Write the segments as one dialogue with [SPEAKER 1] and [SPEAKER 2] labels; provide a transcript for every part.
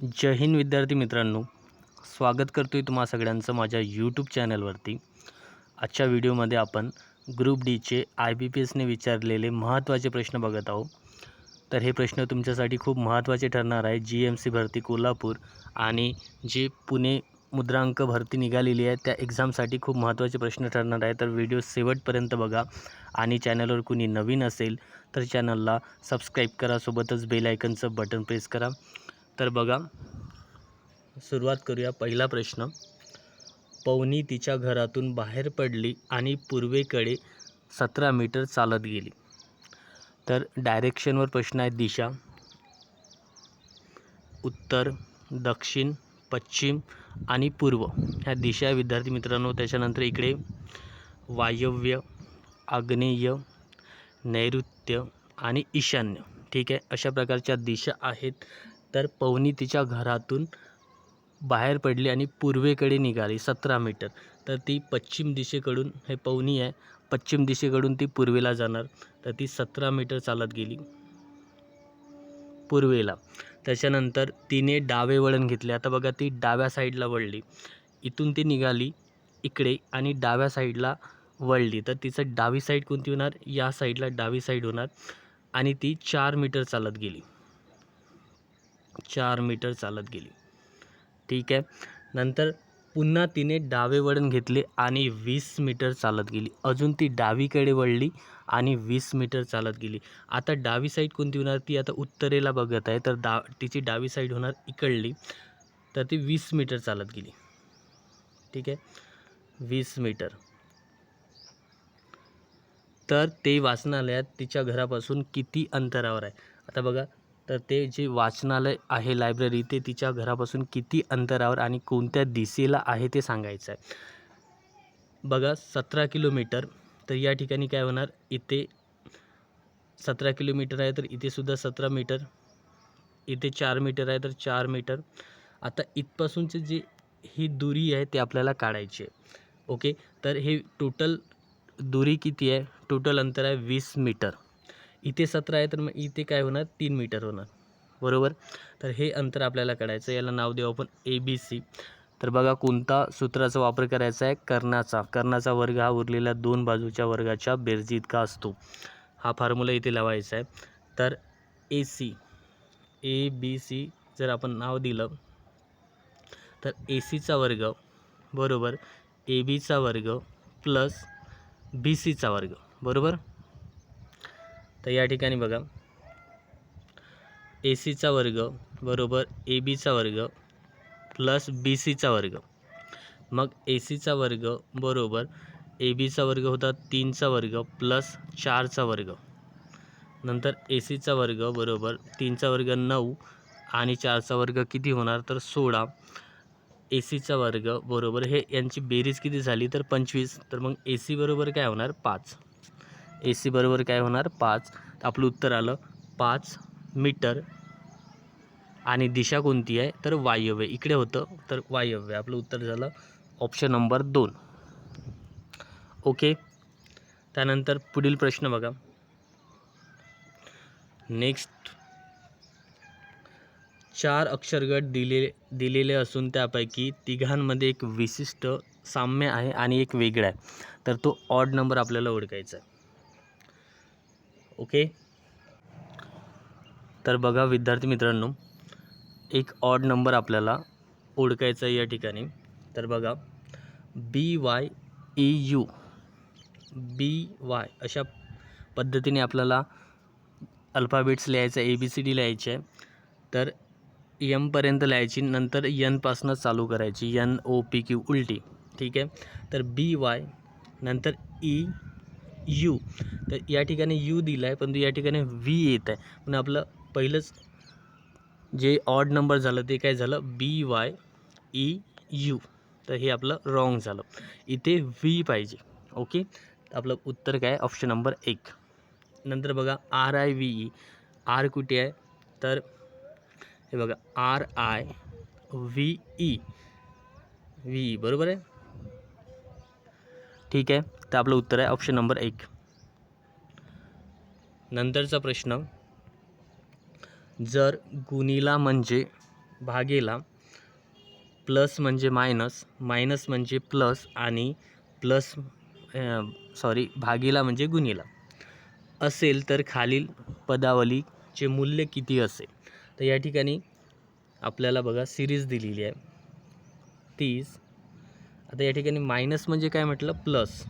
[SPEAKER 1] जय हिंद विद्यार्थी मित्रांनो. स्वागत करतो आहे तुम्हा सगळ्यांचं माझ्या यूट्यूब चॅनलवरती आजच्या व्हिडिओमध्ये आपण ग्रुप डीचे आय बी पी एसने विचारलेले महत्त्वाचे प्रश्न बघत आहोत. तर हे प्रश्न तुमच्यासाठी खूप महत्त्वाचे ठरणार आहे. जी एम सी भरती कोल्हापूर आणि जे पुणे मुद्रांक भरती निघालेली आहे त्या एक्झामसाठी खूप महत्त्वाचे प्रश्न ठरणार आहे. तर व्हिडिओ शेवटपर्यंत बघा आणि चॅनलवर कुणी नवीन असेल तर चॅनलला सबस्क्राईब करा. सोबतच बेल आयकनचं बटन प्रेस करा. तर बघा सुरुवात करूया. पहिला प्रश्न पवनी तिच्या घरातून बाहेर पडली आणि पूर्वेकडे सतरा मीटर चालत गेली. तर डायरेक्शनवर प्रश्न आहे दिशा. उत्तर दक्षिण पश्चिम आणि पूर्व. ह्या दिशा विद्यार्थी मित्रांनो त्याच्यानंतर इकडे वायव्य आग्नेय नैऋत्य आणि ईशान्य. ठीक आहे? अशा प्रकारच्या दिशा आहेत. तर पवनी तिच्या घरातून बाहेर पडली आणि पूर्वेकडे निघाली सतरा मीटर तर ती पश्चिम दिशेकडून हे पवनी आहे पश्चिम दिशेकडून ती पूर्वेला जाणार. तर ती सतरा मीटर चालत गेली पूर्वेला. त्याच्यानंतर तिने डावे वळण घेतले. आता बघा ती डाव्या साईडला वळली. इथून ती निघाली इकडे आणि डाव्या साईडला वळली. तर तिचं डावी साईड कोणती होणार? या साईडला डावी साईड होणार. आणि ती चार मीटर चालत गेली. चार मीटर चालत गेली. ठीक आहे. नंतर पुन्हा तिने डावे वळण घेतले आणि वीस मीटर चालत गेली. अजून ती डावीकडे वळली आणि वीस मीटर चालत गेली. आता डावी साईड कोणती होणार? ती आता उत्तरेला बघत आहे. तर डा तिची डावी साईड होणार इकडली. तर ती वीस मीटर चालत गेली. ठीक आहे. वीस मीटर. तर ते वाचनालयात तिच्या घरापासून किती अंतरावर आहे? आता बघा. तर ते जे वाचनालय आहे लायब्ररी ते तिच्या घरापासून किती अंतरावर आणि कोणत्या दिशेला आहे ते सांगायचं आहे. बघा सतरा किलोमीटर तर या ठिकाणी काय होणार? इथे सतरा किलोमीटर आहे तर इथेसुद्धा सतरा मीटर. इथे चार मीटर आहे तर चार मीटर. आता इथपासूनचे जे ही दुरी आहे ते आपल्याला काढायची आहे. ओके? तर हे टोटल दुरी किती आहे? टोटल अंतर आहे वीस मीटर. इथे सतरा आहे तर मग इथे काय होणार? तीन मीटर होणार. बरोबर? तर हे अंतर आपल्याला काढायचं याला नाव देऊ आपण ए बी सी तर बघा कोणता सूत्राचा वापर करायचा आहे? कर्णाचा. कर्णाचा वर्ग हा उरलेल्या दोन बाजूच्या वर्गाच्या बेरजी इतका असतो. हा फॉर्म्युला इथे लावायचा आहे. तर ए सी ए बी सी जर आपण नाव दिलं तर ए सीचा वर्ग बरोबर? ए बीचा वर्ग प्लस बी सीचा वर्ग. बरोबर? तर या ठिकाणी बघा. ए सीचा वर्ग बरोबर ए बीचा वर्ग प्लस बी सीचा वर्ग. मग ए सीचा वर्ग बरोबर ए बीचा वर्ग होता तीनचा वर्ग प्लस चारचा वर्ग. नंतर ए सीचा वर्ग बरोबर तीनचा वर्ग नऊ आणि चारचा वर्ग किती होणार तर सोळा. ए सीचा वर्ग बरोबर हे यांची बेरीज किती झाली तर पंचवीस. तर मग ए सी बरोबर काय होणार? पाच. ए सी बरोबर काय होणार? पाच. आपलं उत्तर आलं पाच मीटर. आणि दिशा कोणती आहे? तर वायव्य. इकडे होतं तर वायव्य. आपलं उत्तर झालं ऑप्शन नंबर दोन. ओके त्यानंतर पुढील प्रश्न बघा. नेक्स्ट चार अक्षरगट दिले दिलेले असून त्यापैकी तिघांमध्ये एक विशिष्ट साम्य आहे आणि एक वेगळा आहे. तर तो ऑड नंबर आपल्याला ओळखायचा आहे. ओके? तर बघा विद्यार्थी मित्रांनो एक ऑड नंबर आपल्याला ओळखायचा आहे या ठिकाणी. तर बघा B Y E U B Y अशा पद्धतीने आपल्याला अल्फाबेट्स लिहायचं ए बी सी डी लिहायचे आहे. तर यमपर्यंत लिहायची नंतर यनपासनं चालू करायची यन ओ पी क्यू उलटी. ठीक आहे? तर बी वाय नंतर ई यू. तर या ठिकाणी यू दिला आहे पण या ठिकाणी व्ही येत आहे पण आपलं पहिलंच जे ऑड नंबर झालं ते काय झालं? B Y E U. तर हे आपलं रॉंग झालं. इथे व्ही पाहिजे. ओके? आपलं उत्तर काय? ऑप्शन नंबर एक. नंतर बघा R I V E. R कुठे आहे? तर हे बघा R I V E. V E बरोबर आहे? ठीक आहे. तर आपलं उत्तर आहे ऑप्शन नंबर एक. नंतरचा प्रश्न जर गुणीला म्हणजे भागेला प्लस म्हणजे मायनस मायनस म्हणजे प्लस आणि प्लस सॉरी भागीला म्हणजे गुणीला असेल तर खालील पदावलीचे मूल्य किती असेल? तर या ठिकाणी आपल्याला बघा सिरीज दिलेली आहे. तीस आता या ठिकाणी मायनस म्हणजे काय म्हटलं? प्लस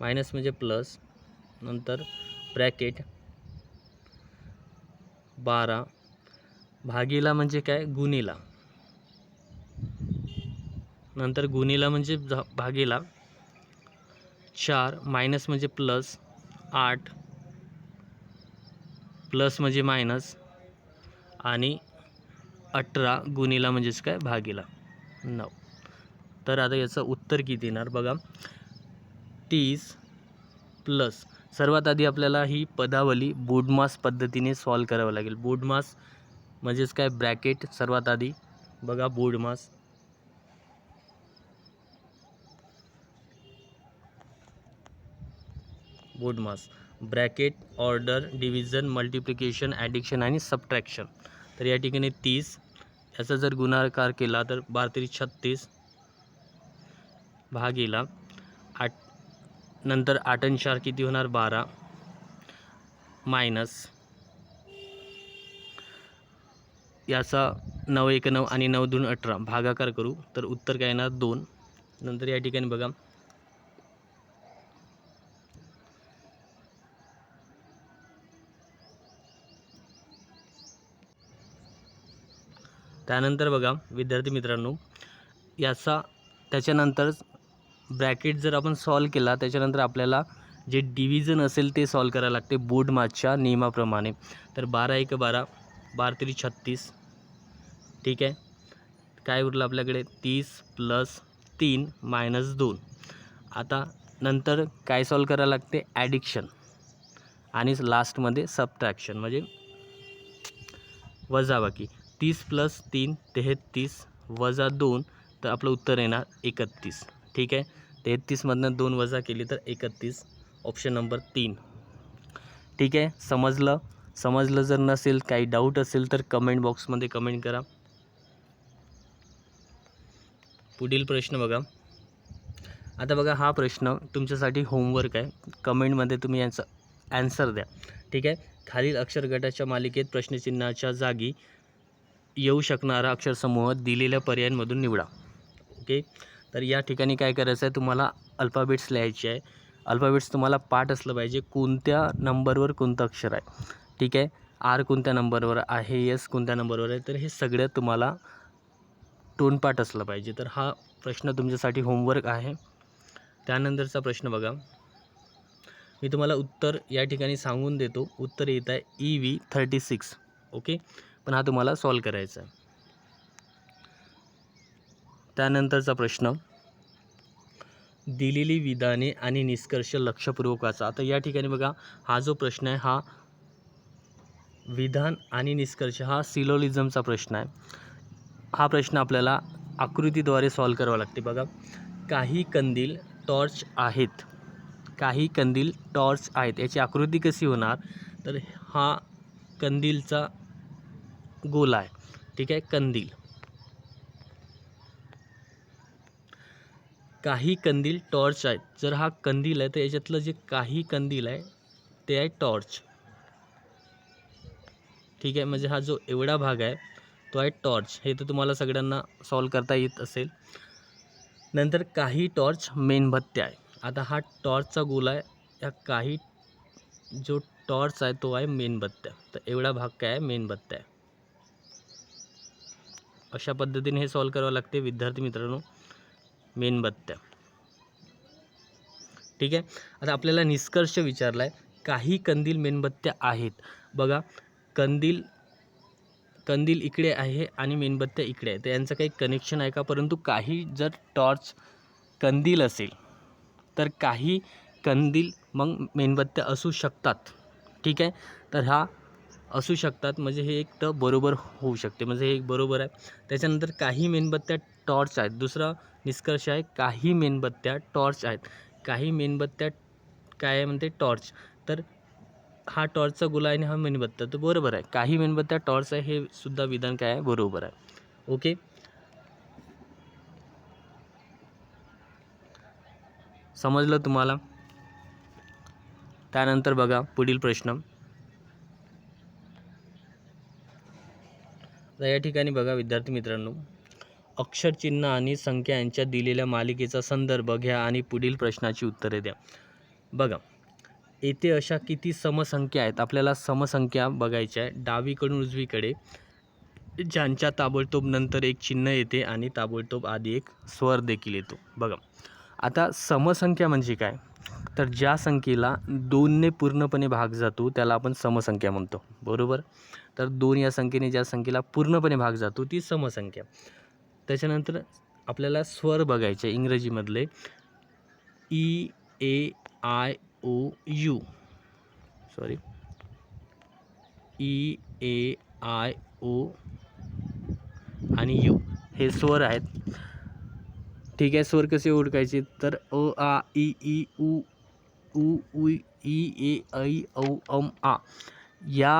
[SPEAKER 1] मायनस म्हणजे प्लस नंतर ब्रॅकेट बारा. भागीला म्हणजे काय? गुणीला. नंतर गुणीला म्हणजे भागीला. चार. मायनस म्हणजे प्लस आठ. प्लस म्हणजे मायनस आणि अठरा गुणीला म्हणजेच काय? भागीला. नऊ. तर आता याचं उत्तर किती येणार बघा. तीस प्लस. सर्वात आधी आपल्याला ही पदावली बोडमास पद्धतीने सॉल्व करावं लागेल. बोडमास म्हणजेच काय? ब्रॅकेट सर्वात आधी बघा BODMAS. BODMAS. Bracket order division multiplication addiction आणि सबट्रॅक्शन तर या ठिकाणी तीस. याचा जर गुणाकार केला तर बारा तरी छत्तीस. भागीला. आठ नंतर आठ आणि चार किती होणार? बारा. मायनस. याचा नऊ एक नऊ आणि नऊ दोन अठरा. भागाकार करू. तर उत्तर काय येणार? दोन. नंतर या ठिकाणी बघा. त्यानंतर बघा विद्यार्थी मित्रांनो याचा त्याच्यानंतरच ब्रॅकेट जर आपण सॉल्व केला त्याच्यानंतर आपल्याला जे डिव्हिजन असेल ते सॉल्व करायला लागते बोर्ड मार्चच्या नियमाप्रमाणे. तर बारा एक बारा बारा तरी छत्तीस. ठीक आहे? काय उरलं आपल्याकडे? तीस प्लस तीन मायनस दोन. आता नंतर काय सॉल्व करायला लागते? ॲडिक्शन. आणि लास्टमध्ये सबट्रॅक्शन. म्हणजे वजाबाकी. तीस प्लस तीन तेहत्तीस वजा दोन तर आपलं उत्तर येणार एकतीस. ठीक आहे. तेहत्तीसमधनं दोन वजा केली तर एकतीस. ऑप्शन नंबर तीन. ठीक आहे. समजलं? समजलं जर नसेल काही डाऊट असेल तर कमेंट बॉक्समध्ये कमेंट करा. पुढील प्रश्न बघा. आता बघा हा प्रश्न तुमच्यासाठी होमवर्क आहे. कमेंटमध्ये तुम्ही यांचा ॲन्सर द्या. ठीक आहे? खालील अक्षर गटाच्या मालिकेत प्रश्नचिन्हाच्या जागी येऊ शकणारा अक्षरसमूह दिलेल्या पर्यायांमधून निवडा. ओके तर या ठिकाणी काय करायचं आहे तुम्हाला अल्फाबेट्स लिहायचे आहे. अल्फाबेट्स तुम्हाला पाठ असलं पाहिजे कोणत्या नंबरवर कोणतं अक्षर आहे. ठीक आहे? आर कोणत्या नंबरवर आहे एस कोणत्या नंबरवर आहे तर हे सगळं तुम्हाला तोंडपाठ असलं पाहिजे. तर हा प्रश्न तुमच्यासाठी होमवर्क आहे. त्यानंतरचा प्रश्न बघा. मी तुम्हाला उत्तर या ठिकाणी सांगून देतो. उत्तर येत आहे E V thirty six okay? पण हा तुम्हाला सॉल्व करायचा आहे. त्यानंतरचा प्रश्न. दिलेली विधाने आणि निष्कर्ष लक्षपूर्वकाचा. आता या ठिकाणी बघा हा जो प्रश्न आहे हा विधान आणि निष्कर्ष हा सिलोलिझमचा प्रश्न आहे. हा प्रश्न आपल्याला आकृतीद्वारे सॉल्व करावा लागते. बघा काही कंदील टॉर्च आहेत. काही कंदील टॉर्च आहेत. याची आकृती कशी होणार? तर हा कंदीलचा गोला आहे. ठीक आहे कंदील. काही कंदील टॉर्च आहेत. जर हा कंदील आहे तर याच्यातलं जे काही कंदील आहे ते आहे टॉर्च. ठीक आहे? म्हणजे हा जो एवढा भाग आहे तो आहे टॉर्च. हे तर तुम्हाला सगळ्यांना सॉल्व करता येत असेल. नंतर काही टॉर्च मेणबत्त्या आहे. आता हा टॉर्चचा गोल आहे. या काही जो टॉर्च आहे तो आहे मेणबत्त्या. तर एवढा भाग काय आहे? मेणबत्त्या आहे. अशा पद्धतीने हे सॉल्व करावं लागते विद्यार्थी मित्रांनो. मेणबत्त्या ठीक आहे? आता आपल्याला निष्कर्ष विचारला आहे काही कंदील मेणबत्त्या आहेत. बघा कंदील कंदील इकडे आहे आणि मेणबत्त्या इकडे आहे. तर यांचं काही कनेक्शन आहे का? परंतु काही जर टॉर्च कंदील असेल तर काही कंदील मग मेणबत्त्या असू शकतात. ठीक आहे? तर हा असू शकतात. म्हणजे हे एक तर बरोबर होऊ शकते. म्हणजे हे एक बरोबर आहे. त्याच्यानंतर काही मेणबत्त्या टॉर्च आहेत. दुसरा निष्कर्ष आहे काही मेणबत्त्या टॉर्च आहेत. काही मेणबत्त्या काय आहे म्हणते? टॉर्च. तर हा टॉर्चचा गुला आहे आणि हा मेणबत्त्या तर बरोबर आहे. काही मेणबत्त्या टॉर्च आहे हे सुद्धा विधान काय आहे? बरोबर आहे. ओके? समजलं तुम्हाला? त्यानंतर बघा पुढील प्रश्न. या ठिकाणी बघा विद्यार्थी मित्रांनो. अक्षरचिन्ह आणि संख्या यांच्या दिलेल्या मालिकेचा संदर्भ घ्या आणि पुढील प्रश्नाची उत्तरे द्या. बघा येथे अशा किती समसंख्या आहेत? आपल्याला समसंख्या बघायच्या आहे. डावीकडून उजवीकडे ज्यांच्या ताबडतोब नंतर एक चिन्ह येते आणि ताबडतोब आधी एक स्वर देखील येतो. बघा आता समसंख्या म्हणजे काय? तर ज्या संख्येला दोनने पूर्णपणे भाग जातो त्याला आपण समसंख्या म्हणतो. बरोबर? तर दोन या संख्येने ज्या संख्येला पूर्णपणे भाग जातो ती समसंख्या. त्याच्यानंतर आपल्याला स्वर बघायचे इंग्रजीमधले. E A I O U. Sorry E A I O आणि यू. हे स्वर आहेत. ठीक आहे स्वर कसे ओळखायचे तर अ आ ई ई उ उ उ ई ए ऐ औ अम आ. या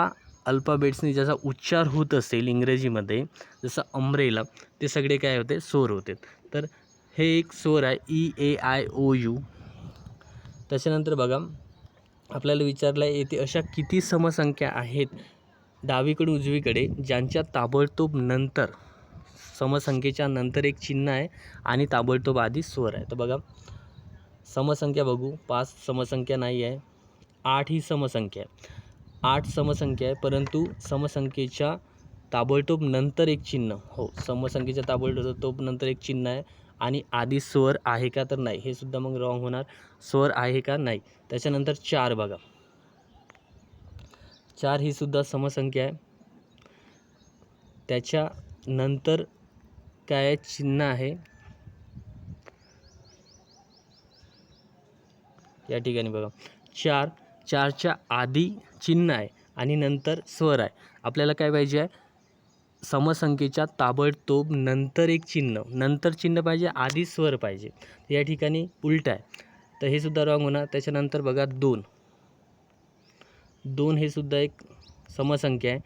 [SPEAKER 1] अल्फाबेट्सनी ज्याचा उच्चार होत असेल इंग्रजीमध्ये जसं अम्ब्रेला ते सगळे काय होते? स्वर होते. तर हे एक स्वर आहे E A I O U त्याच्यानंतर बघा आपल्याला विचारलं आहे येथे अशा किती समसंख्या आहेत? डावीकडे उजवीकडे ज्यांच्या ताबडतोब नंतर समसंख्येच्या नंतर एक चिन्ह आहे आणि ताबडतोब आधी स्वर आहे. तर बघा समसंख्या बघू पाच समसंख्या नाही आहे आठ ही समसंख्या आहे. आठ समसंख्या आहे परंतु समसंख्येच्या ताबडतोब नंतर एक चिन्ह. हो समसंख्येच्या ताबडतोब नंतर एक चिन्ह आहे. आणि आधी स्वर आहे का तर नाही हे सुद्धा मग रॉंग होणार. स्वर आहे का नाही त्याच्यानंतर चार बघा. चार ही सुद्धा समसंख्या आहे. त्याच्या नंतर काय आहे? चिन्ह आहे. या ठिकाणी बघा. चार चारच्या आधी चिन्ह आहे आणि नंतर स्वर आहे. आपल्याला काय पाहिजे आहे? समसंख्येच्या ताबडतोब नंतर एक चिन्ह. नंतर चिन्ह पाहिजे आधी स्वर पाहिजे. या ठिकाणी उलट आहे. तर हे सुद्धा रॉंग होणार. त्याच्यानंतर बघा दोन. दोन हे सुद्धा एक समसंख्या आहे.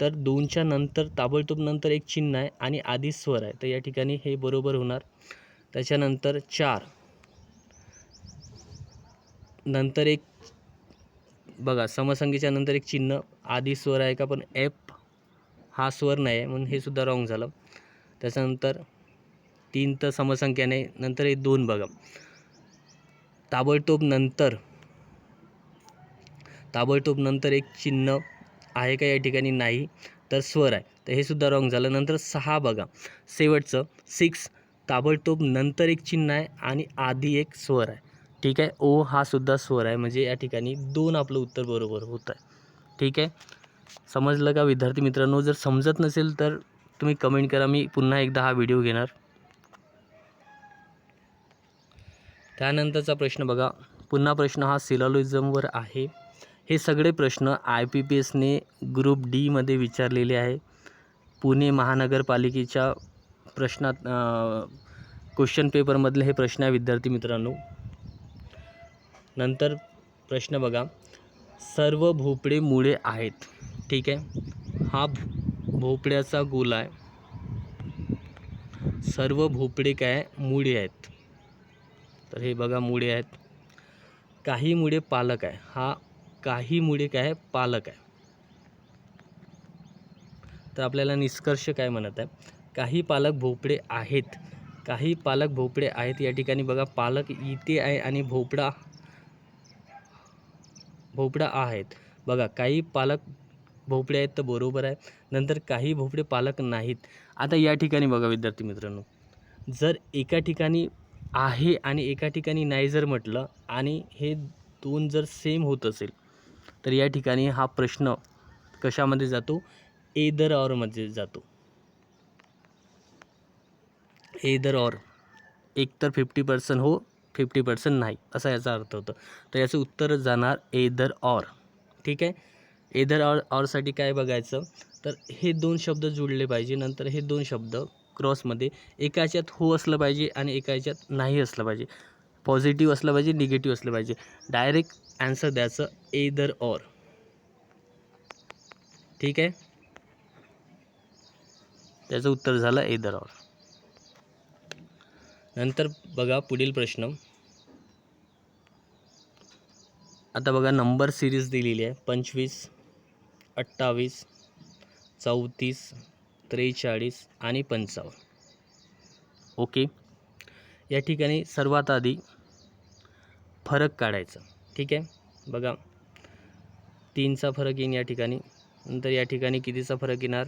[SPEAKER 1] तर दोनच्या नंतर ताबडतोब नंतर एक चिन्ह आहे आणि आधी स्वर आहे. तर या ठिकाणी हे बरोबर होणार. त्याच्यानंतर चार. नंतर एक बघा समसंगीच्या नंतर एक चिन्ह आधी स्वर आहे का पण एफ हा स्वर नाही आहे म्हणून हे सुद्धा रॉंग झालं. त्याच्यानंतर तीन तर समसंख्या नाही नंतर हे दोन बघा. ताबडतोब नंतर ताबडतोब नंतर एक चिन्ह आहे का या ठिकाणी नाही तर स्वर आहे. तर हे सुद्धा रॉंग झालं. नंतर सहा बघा. शेवटचं सिक्स ताबडतोब नंतर एक चिन्ह आहे आणि आधी एक स्वर आहे. ठीक आहे? ओ हा सुद्धा स्वर आहे. म्हणजे या ठिकाणी दोन आपलं उत्तर बरोबर होतं आहे. ठीक आहे? समजलं का विद्यार्थी मित्रांनो? जर समजत नसेल तर तुम्ही कमेंट करा. मी पुन्हा एकदा हा व्हिडिओ घेणार. त्यानंतरचा प्रश्न बघा. पुन्हा प्रश्न हा सिलॉलिझमवर आहे. हे सगळे प्रश्न आय पी पी एसने ग्रुप डीमध्ये विचारलेले आहे. पुणे महानगरपालिकेच्या प्रश्नात क्वेश्चन पेपरमधले हे प्रश्न आहे विद्यार्थी मित्रांनो. नंतर प्रश्न बघा. सर्व भोपळे मुळे आहेत. ठीक आहे? हा भो- भोपळ्याचा गोल आहे. सर्व भोपळे काय? आहे? मुळे आहेत. तर हे बघा मुळे आहेत. काही मुळे पालक आहे. हा काही मुळे काय? आहे पालक आहे. तर आपल्याला निष्कर्ष काय म्हणत आहे? काही पालक भोपळे आहेत. काही पालक भोपळे आहेत. या ठिकाणी बघा पालक इथे आहे आणि भोपळा भोपळा आहेत. बघा काही पालक भोपळे आहेत तर बरोबर आहे. नंतर काही भोपळे पालक नाहीत. आता या ठिकाणी बघा विद्यार्थी मित्रांनो जर एका ठिकाणी आहे आणि एका ठिकाणी नाही जर म्हटलं आणि हे दोन जर सेम होत असेल तर या ठिकाणी हा प्रश्न कशामध्ये जातो? एदर ऑरमध्ये जातो. एदर ऑर एक तर फिफ्टी पर्सेंट हो फिफ्टी पर्सेंट नाही असा याचा अर्थ होतो. तर याचं उत्तर जाणार एदर ऑर ठीक आहे? एदर ऑर ऑरसाठी काय बघायचं? तर हे दोन शब्द जुळले पाहिजे नंतर हे दोन शब्द क्रॉसमध्ये एका याच्यात हो असलं पाहिजे आणि एका याच्यात नाही असलं पाहिजे. पॉझिटिव्ह असलं पाहिजे निगेटिव्ह असलं पाहिजे. डायरेक्ट ॲन्सर द्यायचं एदर ऑर ठीक आहे? त्याचं उत्तर झालं एदर ऑर नंतर बघा पुढील प्रश्न. आता बघा नंबर सिरीज दिलेली आहे. पंचवीस अठ्ठावीस चौतीस त्रेचाळीस आणि पंचावन्न. ओके या ठिकाणी सर्वात आधी फरक काढायचा. ठीक आहे? बघा तीनचा फरक येईन या ठिकाणी. नंतर या ठिकाणी कितीचा फरक येणार?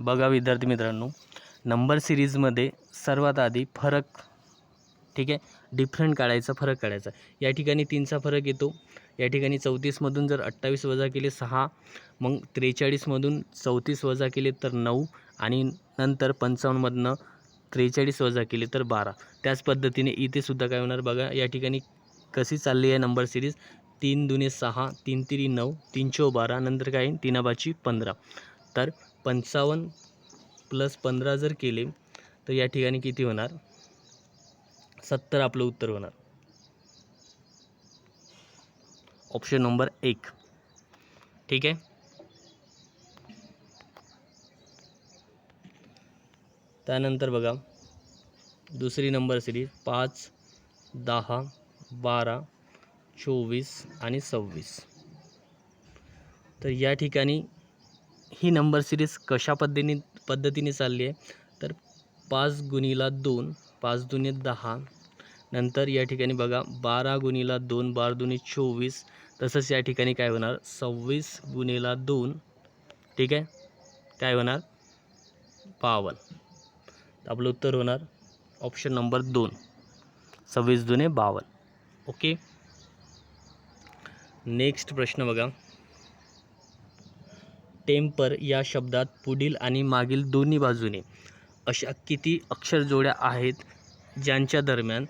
[SPEAKER 1] बघा विद्यार्थी मित्रांनो नंबर सिरीजमध्ये सर्वात आधी फरक ठीक आहे डिफरंट काढायचा फरक काढायचा. या ठिकाणी तीनचा फरक येतो. या ठिकाणी चौतीसमधून जर अठ्ठावीस वजा केले सहा मग त्रेचाळीसमधून चौतीस वजा केले तर नऊ आणि नंतर पंचावन्नमधनं त्रेचाळीस वजा केले तर बारा. त्याच पद्धतीने इथेसुद्धा काय होणार बघा या ठिकाणी कशी चालली आहे नंबर सिरीज? तीन दुने सहा तीन तिरी नऊ तीन चो बारा नंतर काय तीनाबाची पंधरा. तर पंचावन्न प्लस पंधरा जर केले तर या ठिकाणी किती होणार? सत्तर आपलं उत्तर होणार. ऑप्शन नंबर एक. ठीक आहे? त्यानंतर बघा दुसरी नंबर सिरीज पाच दहा बारा चोवीस आणि सव्वीस. तर या ठिकाणी ही नंबर सिरीज कशा पद्धतीने पद्धतीने चालली आहे. तर पाच गुणीला दोन पाच दुने दहा. नंतर या ठिकाणी बघा बारा गुणीला दोन बारा दुने चोवीस. तसंच या ठिकाणी काय होणार? सव्वीस गुणीला दोन ठीक आहे? काय होणार? बावन्न आपलं उत्तर होणार ऑप्शन नंबर दोन. सव्वीस दुने बावन्न ओके? नेक्स्ट प्रश्न बघा. टेम्पर या शब्दात पुढील आणि मागील दोन्ही बाजूने अशा किती अक्षरजोड्या आहेत ज्यांच्या दरम्यान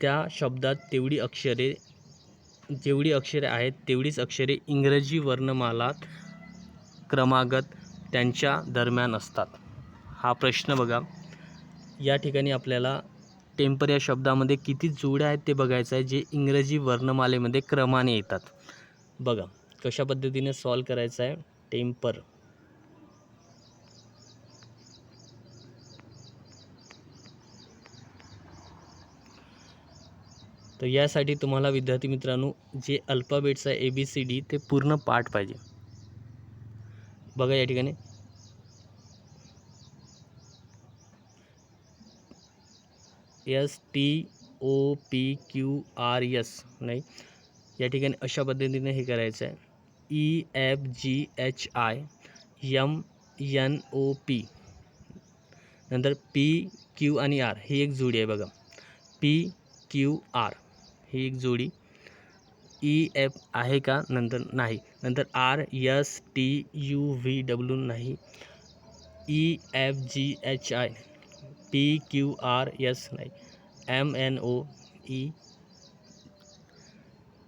[SPEAKER 1] त्या शब्दात तेवढी अक्षरे जेवढी अक्षरे आहेत तेवढीच अक्षरे इंग्रजी वर्णमालात क्रमागत त्यांच्या दरम्यान असतात. हा प्रश्न बघा. या ठिकाणी आपल्याला टेम्पर या शब्दामध्ये किती जोड्या आहेत ते बघायचं आहे जे इंग्रजी वर्णमालेमध्ये क्रमाने येतात. बघा कशा पद्धतीने सॉल्व करायचं आहे. टेम्पर. तर यासाठी तुम्हाला विद्यार्थी मित्रांनो जे अल्फाबेट्स आहे ए बी सी डी ते पूर्ण पाठ पाहिजे. बघा या ठिकाणी. S T O P Q R S नाही? या ठिकाणी अशा पद्धतीने हे करायचं आहे. E F G H I M N O P नंतर पी क्यू आणि आर ही एक जोडी आहे बघा. पी क्यू आर ही एक जोडी. ई एफ आहे का? नंतर नाही. नंतर R S T U V W नाही. E F G H I P Q R S नाही. एम एन ओ ई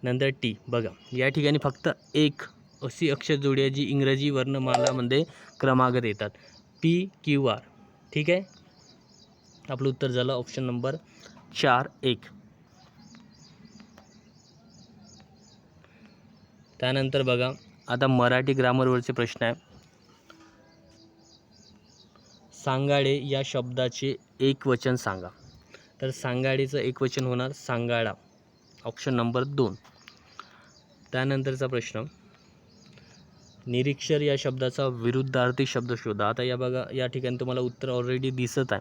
[SPEAKER 1] नंतर टी. बघा या ठिकाणी फक्त एक अशी अक्षर जोडी आहे जी इंग्रजी वर्णमालामध्ये क्रमागत येतात पी क्यू आर ठीक आहे? आपलं उत्तर झालं ऑप्शन नंबर चार एक. त्यानंतर बघा आता मराठी ग्रामरवरचे प्रश्न आहे. सांगाडे या शब्दाचे एक वचन सांगा. तर सांगाडेचं एक वचन होणार सांगाडा. ऑप्शन नंबर दोन. त्यानंतरचा प्रश्न निरीक्षर या शब्दाचा विरुद्धार्थी शब्द शोधा. आता या बघा या ठिकाणी तुम्हाला उत्तर ऑलरेडी दिसत आहे.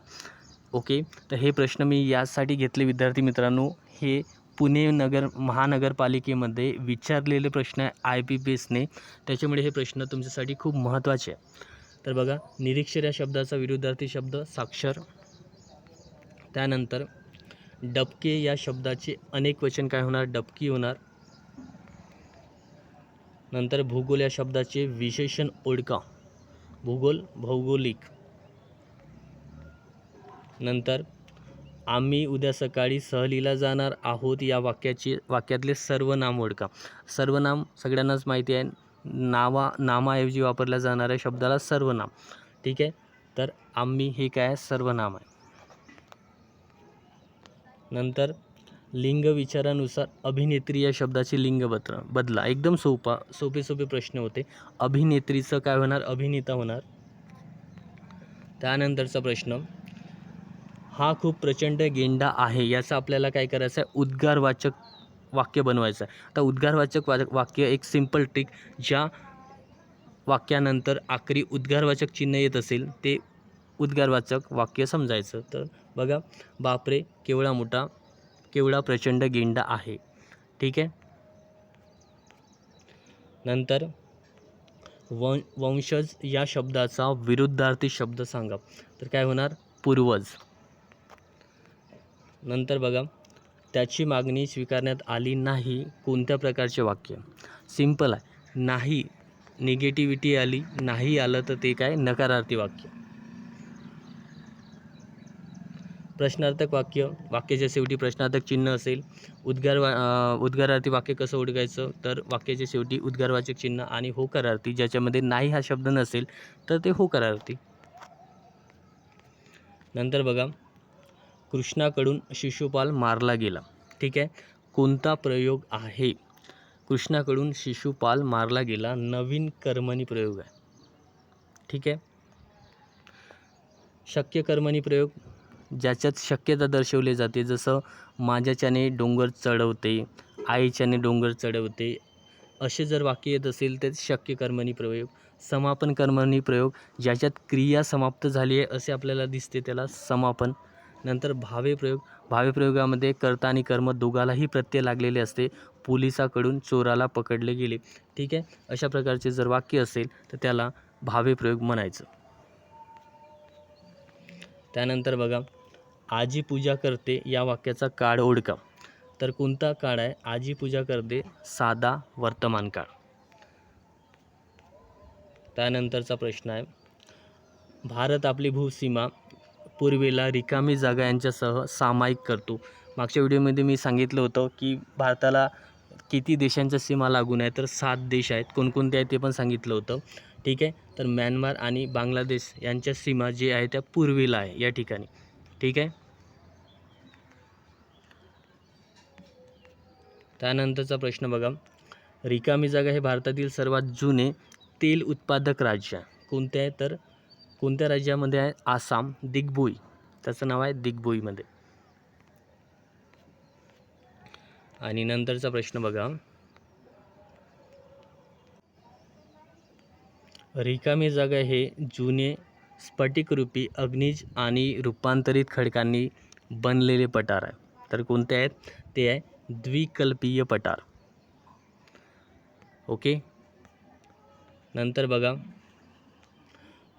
[SPEAKER 1] ओके? तर हे प्रश्न मी यासाठी घेतले विद्यार्थी मित्रांनो. हे पुणे नगर महानगरपालिकेमध्ये विचारलेले प्रश्न आहे आय पी पी एसने त्याच्यामुळे हे प्रश्न तुमच्यासाठी खूप महत्त्वाचे आहे. तर बघा निरीक्षर या शब्दाचा विरुद्धार्थी शब्द साक्षर. त्यानंतर डबके या शब्दाचे अनेक वचन काय होणार? डबकी होणार. नंतर भूगोल या शब्दाचे विशेषण ओळखा. भूगोल भौगोलिक. नंतर आम्ही उद्या सकाळी सहलीला जाणार आहोत या वाक्याचे वाक्यातले सर्वनाम ओळखा. सर्वनाम सगळ्यांनाच माहिती आहे. नावा नामाऐवजी वापरल्या जाणाऱ्या शब्दाला सर्वनाम ठीक आहे? तर आम्ही हे काय आहे? सर्वनाम आहे. नंतर लिंग विचारानुसार अभिनेत्री या शब्दाचे लिंग बदला बदला. एकदम सोपा सोपे सोपे प्रश्न होते. अभिनेत्रीचं काय होणार? अभिनेता होणार. त्यानंतरचा प्रश्न हा खूप प्रचंड गेंडा आहे याचा आपल्याला काय करायचं आहे उद्गारवाचक वाक्य बनवायचं आहे. आता उद्गारवाचक वा वाक्य एक सिंपल ट्रिक ज्या वाक्यानंतर आखरी उद्गारवाचक चिन्ह येत असेल ते उद्गारवाचक वाक्य समजायचं. तर बघा बापरे केवढा मोठा केवढा प्रचंड गेंडा आहे. ठीक आहे? नंतर वं वंशज या शब्दाचा विरुद्धार्थी शब्द सांगा. तर काय होणार? पूर्वज. नंतर बघा त्याची मागणी स्वीकारण्यात आली नाही कोणत्या प्रकारचे वाक्य? सिंपल आहे. नाही निगेटिव्हिटी आली नाही आलं तर ते काय? नकारार्थी वाक्य. प्रश्नार्थक वाक्य वाक्याच्या शेवटी प्रश्नार्थक चिन्ह असेल. उद्गार वा उद्गारार्थी वाक्य कसं ओळखायचं तर वाक्याच्या शेवटी उद्गारवाचक चिन्ह आणि होकारार्थी ज्याच्यामध्ये नाही हा शब्द नसेल तर ते होकारार्थी. नंतर बघा. कृष्णाकडून शिशुपाल मारला गेला. ठीक आहे? कोणता प्रयोग आहे? कृष्णाकडून शिशुपाल मारला गेला. नवीन कर्मणी प्रयोग आहे. ठीक आहे? शक्य कर्मणी प्रयोग? ज्याच्यात शक्यता दर्शवली जाते जसं माझ्याच्याने डोंगर चढवते आईच्याने डोंगर चढवते असे जर वाक्य येत असेल तर शक्य कर्मणी प्रयोग समापन कर्मणी प्रयोग ज्याच्यात क्रिया समाप्त झाली आहे असे आपल्याला दिसते त्याला समापन. नंतर भावे प्रयोग भावे प्रयोगामध्ये कर्ता आणि कर्म दोघालाही प्रत्यय लागलेले असते पोलिसाकडून चोराला पकडले गेले. ठीक आहे? अशा प्रकारचे जर वाक्य असेल तर त्याला भावे प्रयोग म्हणायचं. त्यानंतर बघा आजी पूजा करते या वाक्याचा काळ ओळखा. तर कोणता काळ आहे? आजी पूजा करते साधा वर्तमान काळ. त्यानंतरचा प्रश्न आहे. भारत आपली भूसीमा पूर्वेला रिकामी जागा यांच्यासह सामायिक करतो. मागच्या व्हिडिओमध्ये मी सांगितलं होतं की भारताला किती देशांच्या सीमा लागून आहे? तर सात देश आहेत. कोणकोणते आहेत ते पण सांगितलं होतं. ठीक आहे? तर म्यानमार आणि बांगलादेश यांच्या सीमा जे आहे त्या पूर्वेला आहे या ठिकाणी. ठीक आहे. त्यानंतरचा प्रश्न बघा. रिकामी जागा हे भारतातील सर्वात जुने तेल उत्पादक राज्य. कोणते आहे? तर कोणत्या राज्यामध्ये आहे? आसाम दिग्बोई. त्याचं नाव आहे दिग्बोईमध्ये. आणि नंतरचा प्रश्न बघा. रिकामी जागा हे जुने स्फटिकरूपी अग्निज आणि रूपांतरित खडकांनी बनलेले पठार आहे. तर कोणते आहेत? ते आहे द्विकल्पीय पठार. ओके? नंतर बघा.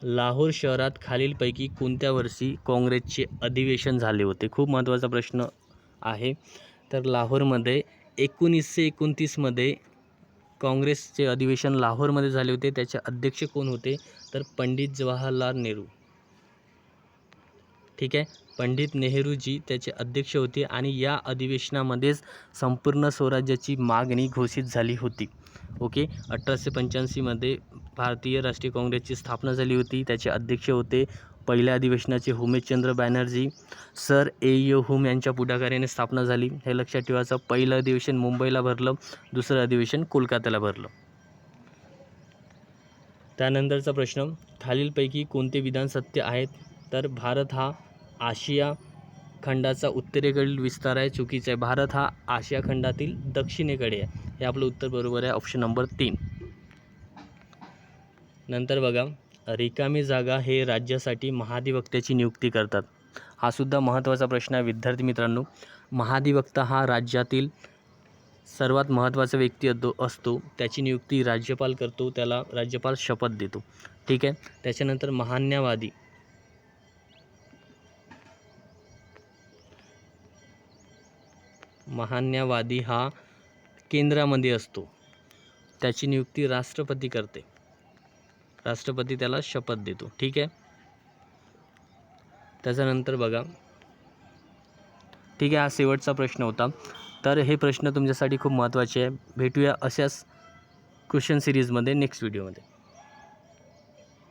[SPEAKER 1] लाहोर शहरात खालीलपैकी कोणत्या वर्षी काँग्रेसचे अधिवेशन झाले होते? खूप महत्त्वाचा प्रश्न आहे. तर लाहोरमध्ये एकोणीसशे एकोणतीसमध्ये काँग्रेसचे अधिवेशन लाहोरमध्ये झाले होते. त्याचे अध्यक्ष कोण होते? तर पंडित जवाहरलाल नेहरू. ठीक आहे? पंडित नेहरूजी त्याचे अध्यक्ष होते आणि या अधिवेशनामध्येच संपूर्ण स्वराज्याची मागणी घोषित झाली होती. ओके? अठराशे पंच्याऐंशीमध्ये भारतीय राष्ट्रीय काँग्रेसची स्थापना झाली होती. त्याचे अध्यक्ष होते पहिल्या अधिवेशनाचे Womesh Chandra Banerjee sir A. U. Hume यांच्या पुढाकाराने स्थापना झाली. हे लक्षात ठेवायचं पहिलं अधिवेशन मुंबईला भरलं दुसरं अधिवेशन कोलकात्याला भरलं. त्यानंतरचा प्रश्न खालीलपैकी कोणते विधान सत्य आहेत? तर भारत हा आशिया खंडाचा उत्तरेकडील विस्तार आहे चुकीचा आहे. भारत हा आशिया खंडातील दक्षिणेकडे आहे. हे आपलं उत्तर बरोबर आहे ऑप्शन नंबर तीन. नंतर बघा रिकामी जागा हे राज्यासाठी महाधिवक्त्याची नियुक्ती करतात. हा सुद्धा महत्त्वाचा प्रश्न आहे विद्यार्थी मित्रांनो. महाधिवक्ता हा राज्यातील सर्वात महत्त्वाचा व्यक्ती अतो असतो. त्याची नियुक्ती राज्यपाल करतो त्याला राज्यपाल शपथ देतो. ठीक आहे? त्याच्यानंतर महान्यावादी महान्यावादी हा केंद्रामध्ये असतो. त्याची नियुक्ती राष्ट्रपती करते. राष्ट्रपती त्याला शपथ देतो. ठीक आहे? त्याच्यानंतर बघा. ठीक आहे हा शेवटचा प्रश्न होता. तर हे प्रश्न तुमच्यासाठी खूप महत्त्वाचे आहे. भेटूया अशाच क्वेश्चन सिरीजमध्ये नेक्स्ट व्हिडिओमध्ये